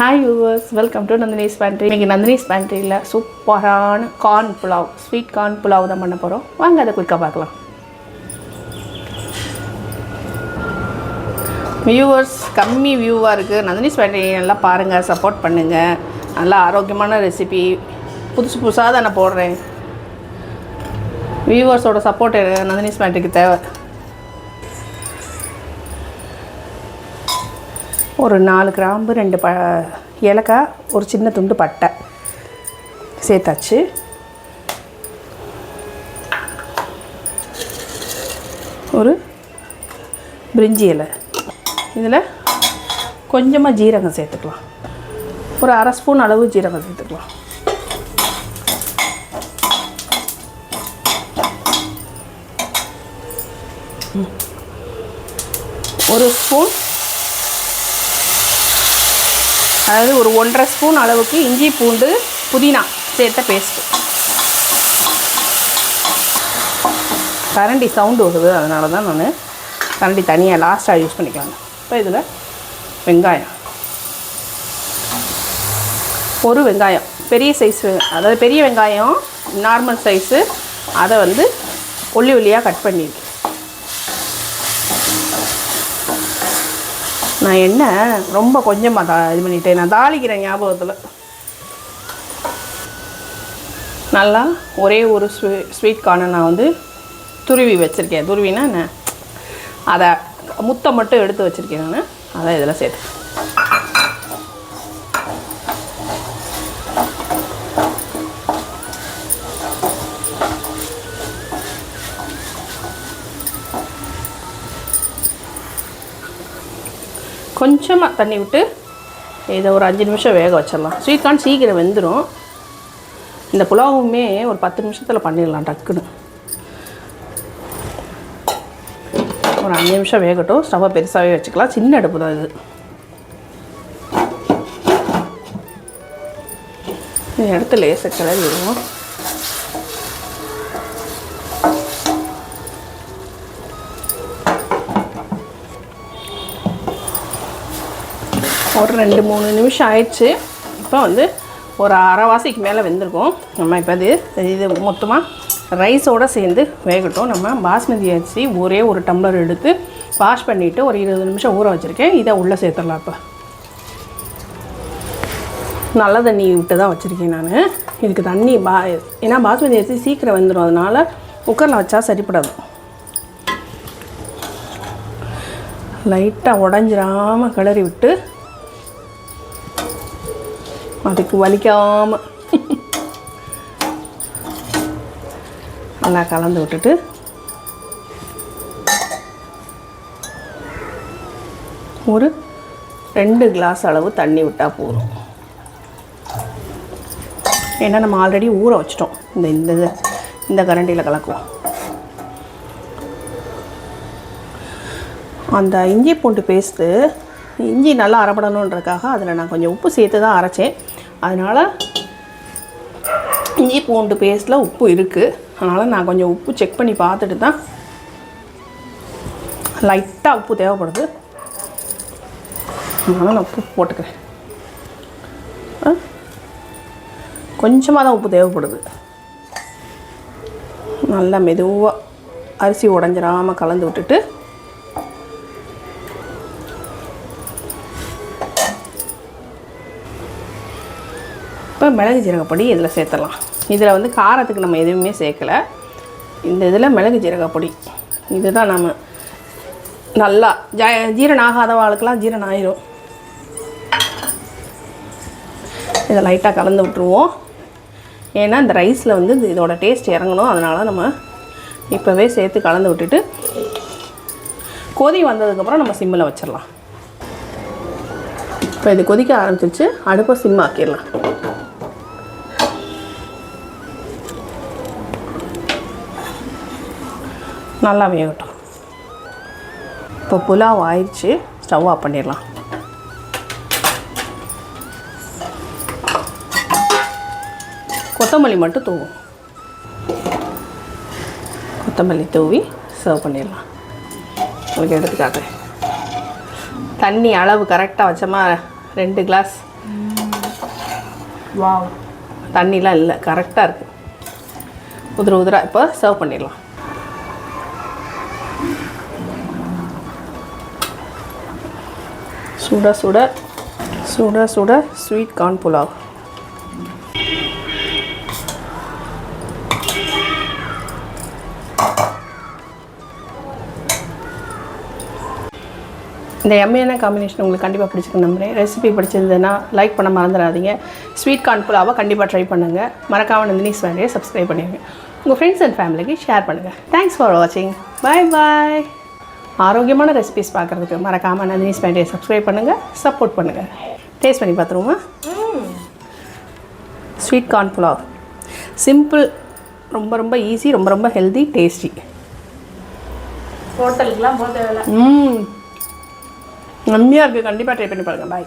Hi viewers welcome to Nandini's pantry இன்றைக்கி நந்தினிஸ் பேண்ட்ரியில் சூப்பரான corn pulao sweet corn pulao தான் பண்ண போகிறோம் வாங்க அதை குயிக்காக பார்க்கலாம். வியூவர்ஸ் கம்மி வியூவாக இருக்குது நந்தினிஸ் பேண்ட்ரி நல்லா பாருங்கள் சப்போர்ட் பண்ணுங்கள் நல்லா ஆரோக்கியமான ரெசிபி புதுசு புதுசாக தான் நான் போடுறேன் வியூவர்ஸோட சப்போர்ட் நந்தினிஸ் பேண்ட்ரிக்கு தேவை. ஒரு நாலு கிராம்பு ரெண்டு ப ஏலக்காய் ஒரு சின்ன துண்டு பட்டை சேர்த்தாச்சு. ஒரு பிரிஞ்சி இலை. இதில் கொஞ்சமாக ஜீரகம் சேர்த்துக்கலாம். ஒரு அரை ஸ்பூன் அளவு ஜீரகம் சேர்த்துக்கலாம். ஒரு ஸ்பூன் அதாவது ஒரு ஒன்றரை ஸ்பூன் அளவுக்கு இஞ்சி பூண்டு புதினா சேர்த்த பேஸ்ட்டு கரண்டி சவுண்டு வருது அதனால தான் நான் கரண்டி தனியாக லாஸ்ட்டாக யூஸ் பண்ணிக்கலாம் இப்போ இதில் வெங்காயம். ஒரு வெங்காயம். பெரிய சைஸ் அதாவது பெரிய வெங்காயம் நார்மல் சைஸு அதை வந்து ஒல்லி ஒல்லியாக கட் பண்ணியிருக்கேன் நான் என்ன ரொம்ப கொஞ்சமாக தா இது பண்ணிட்டேன். நான் தாளிக்கிறேன் ஞாபகத்தில். நல்லா ஒரே ஒரு ஸ்வீ ஸ்வீட் கார்னை நான் வந்து துருவி வச்சுருக்கேன். துருவினா என்ன? அதை முத்தை மட்டும் எடுத்து வச்சுருக்கேன் நான். அதை இதில் சேர்த்து. கொஞ்சமாக தண்ணி விட்டு இதை ஒரு அஞ்சு நிமிஷம் வேக வச்சிடலாம். ஸ்வீட் கார்ன் சீக்கிரம் வெந்துடும் இந்த புலாவுமே ஒரு பத்து நிமிஷத்தில் பண்ணிடலாம் டக்குன்னு. ஒரு அஞ்சு நிமிஷம் வேகட்டும். ஸ்டவ்வை பெருசாகவே வச்சுக்கலாம். சின்ன அடுப்பு தான் இது. இந்த இடத்துல லேச விடுவோம் ஒரு ரெண்டு மூணு நிமிஷம் ஆயிடுச்சு. இப்போ வந்து ஒரு அரைவாசிக்கு மேலே வெந்திருக்கோம். நம்ம இப்போ இது இது மொத்தமாக ரைஸோடு சேர்ந்து வேகட்டும். நம்ம பாஸ்மதி அரிசி ஒரே ஒரு டம்ளர் எடுத்து வாஷ் பண்ணிவிட்டு ஒரு இருபது நிமிஷம் ஊற வச்சுருக்கேன். இதை உள்ளே சேர்த்துடலாம் இப்போ. நல்ல தண்ணி விட்டு தான் வச்சுருக்கேன் நான். இதுக்கு தண்ணி பா ஏன்னா பாஸ்மதி அரிசி சீக்கிரம் வந்துடும் அதனால் குக்கரில் வச்சா சரிப்படாது. லைட்டாக உடஞ்சிராமல் கிளறி விட்டு அதுக்கு வலிக்காமல் நல்லா கலந்து விட்டுட்டு. ஒரு ரெண்டு கிளாஸ் அளவு தண்ணி விட்டால் போதும். ஏன்னா நம்ம ஆல்ரெடி ஊற வச்சிட்டோம். இந்த இந்த இந்த கரண்டியில் கலக்குவோம். அந்த இஞ்சி பூண்டு பேஸ்ட்டு இஞ்சி நல்லா அரைப்படணுன்றதுக்காக அதில் நான் கொஞ்சம் உப்பு சேர்த்து தான் அரைச்சேன். அதனால் இஞ்சி பூண்டு பேஸ்ட்டில் உப்பு இருக்குது அதனால் நான் கொஞ்சம் உப்பு செக் பண்ணி பார்த்துட்டு தான் லைட்டாக உப்பு தேவைப்படுது. அதனால் நான் உப்பு போட்டுக்கிறேன். ஆ? கொஞ்சமாக தான் உப்பு தேவைப்படுது. நல்லா மெதுவாக அரிசி உடஞ்சிடாமல் கலந்து விட்டுட்டு மிளகு ஜீரகப்பொடி இதில் சேர்த்துடலாம். இதில் வந்து காரத்துக்கு நம்ம எதுவுமே சேர்க்கலை. இந்த இதில் மிளகு ஜீரகப்பொடி இதுதான் நம்ம நல்லா ஜ ஜீரணம் ஆகாதவாளுக்கெல்லாம் ஜீரணம் ஆயிரும். இதை லைட்டாக கலந்து விட்ருவோம் ஏன்னா இந்த ரைஸில் வந்து இதோட டேஸ்ட் இறங்கணும். அதனால் நம்ம இப்போவே சேர்த்து கலந்து விட்டுட்டு கொதி வந்ததுக்கப்புறம் நம்ம சிம்மில் வச்சிடலாம். இப்போ இது கொதிக்க ஆரம்பிச்சிருச்சு. அடுப்பை சிம் நல்லா வேகட்டும். இப்போ புலாவ் ஆயிடுச்சு ஸ்டவ் ஆஃப் பண்ணிடலாம். கொத்தமல்லி மட்டும் தூவும். கொத்தமல்லி தூவி சர்வ் பண்ணிடலாம். உங்களுக்கு எடுத்து காட்டுறேன் தண்ணி அளவு கரெக்டாக வச்சோமா ரெண்டு கிளாஸ் வாவ் தண்ணிலாம் இல்லை கரெக்டாக இருக்குது உதிர உதிரா இப்போ சர்வ் பண்ணிடலாம். சுட சுட சுட சுட ஸ்வீட் கார்ன் புலாவ் இந்த எம்மையான காம்பினேஷன் உங்களுக்கு கண்டிப்பாக பிடிச்சிருக்கு நம்புகிறேன் ரெசிபி பிடிச்சிருந்ததுன்னா லைக் பண்ண மறந்துடாதீங்க. ஸ்வீட் கார்ன் புலாவை கண்டிப்பாக ட்ரை பண்ணுங்கள் மறக்காமல் நந்தினி வேலையை சப்ஸ்கிரைப் பண்ணிடுங்க. உங்கள் ஃப்ரெண்ட்ஸ் அண்ட் ஃபேமிலிக்கு ஷேர் பண்ணுங்கள் தேங்க்ஸ் ஃபார் வாட்சிங் பாய் பாய் ஆரோக்கியமான ரெசிபிஸ் பார்க்குறதுக்கு மறக்காமல் நந்தினிஸ் வேலையை சப்ஸ்கிரைப் பண்ணுங்கள் சப்போர்ட் பண்ணுங்கள் டேஸ்ட் பண்ணி பார்த்துருவோமா? ஸ்வீட் கார்ன் புலாவ் சிம்பிள் ரொம்ப ரொம்ப ஈஸி ரொம்ப ரொம்ப ஹெல்தி டேஸ்டி ஹோட்டலுக்குலாம் போக தேவையில்ல. ம். நன்மையாக இருக்குது கண்டிப்பாக ட்ரை பண்ணி பாருங்கள் பாய்